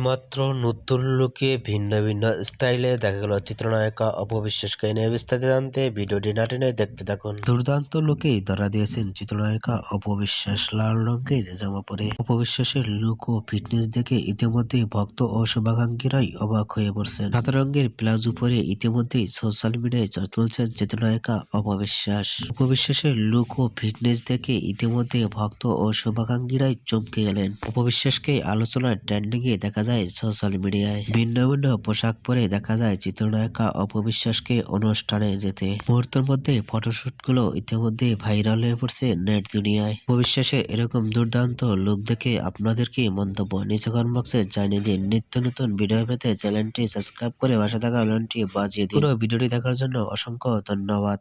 এইমাত্র নতুন লুকে ভিন্ন ভিন্ন স্টাইলে দেখা গেল চিত্রনায়িকা অপবিশ্বাসকে নিয়ে বিস্তারিত জানতে ভিডিওটি না টেনে দেখতে থাকুন। দুর্দান্ত লুকেই ধরা দিয়েছেন চিত্রনায়িকা অপবিশ্বাস লাল রঙের জামা পরে অপবিশ্বাসের লুক ও ফিটনেস দেখে ইতিমধ্যে ভক্ত ও শুভাকাঙ্ক্ষীরাই অবাক হয়ে পড়ছেন। সাদা রঙের প্লাজো পরে ইতিমধ্যেই সোশ্যাল মিডিয়ায় চলছেন চিত্রনায়িকা অপবিশ্বাস অপবিশ্বাসের লুক ও ফিটনেস দেখে ইতিমধ্যে ভক্ত ও শুভাকাঙ্ক্ষীরাই চমকে গেলেন। অপবিশ্বাসকে আলোচনার ট্রেন্ডিং এ দেখা যায় সোশ্যাল মিডিয়ায় ভিন্ন ভিন্ন পোশাক পরে দেখা যায় চিত্রনায়িকা অপবিশ্বাসকে অনুষ্ঠানে যেতে। মুহূর্তের মধ্যে ফটোশুটগুলো ইতিমধ্যে ভাইরাল হয়ে পড়ছে নেট দুনিয়ায়। অবিশ্বাসে এরকম দুর্দান্ত লুক দেখে আপনাদের কি মন্তব্য? নিচে কমেন্ট বক্সে জানিয়ে দিন। নিত্য নতুন ভিডিও পেতে চ্যানেলটি সাবস্ক্রাইব করে পাশে থাকা আলোনটি বাজিয়ে দিন। পুরো ভিডিওটি দেখার জন্য অসংখ্য ধন্যবাদ।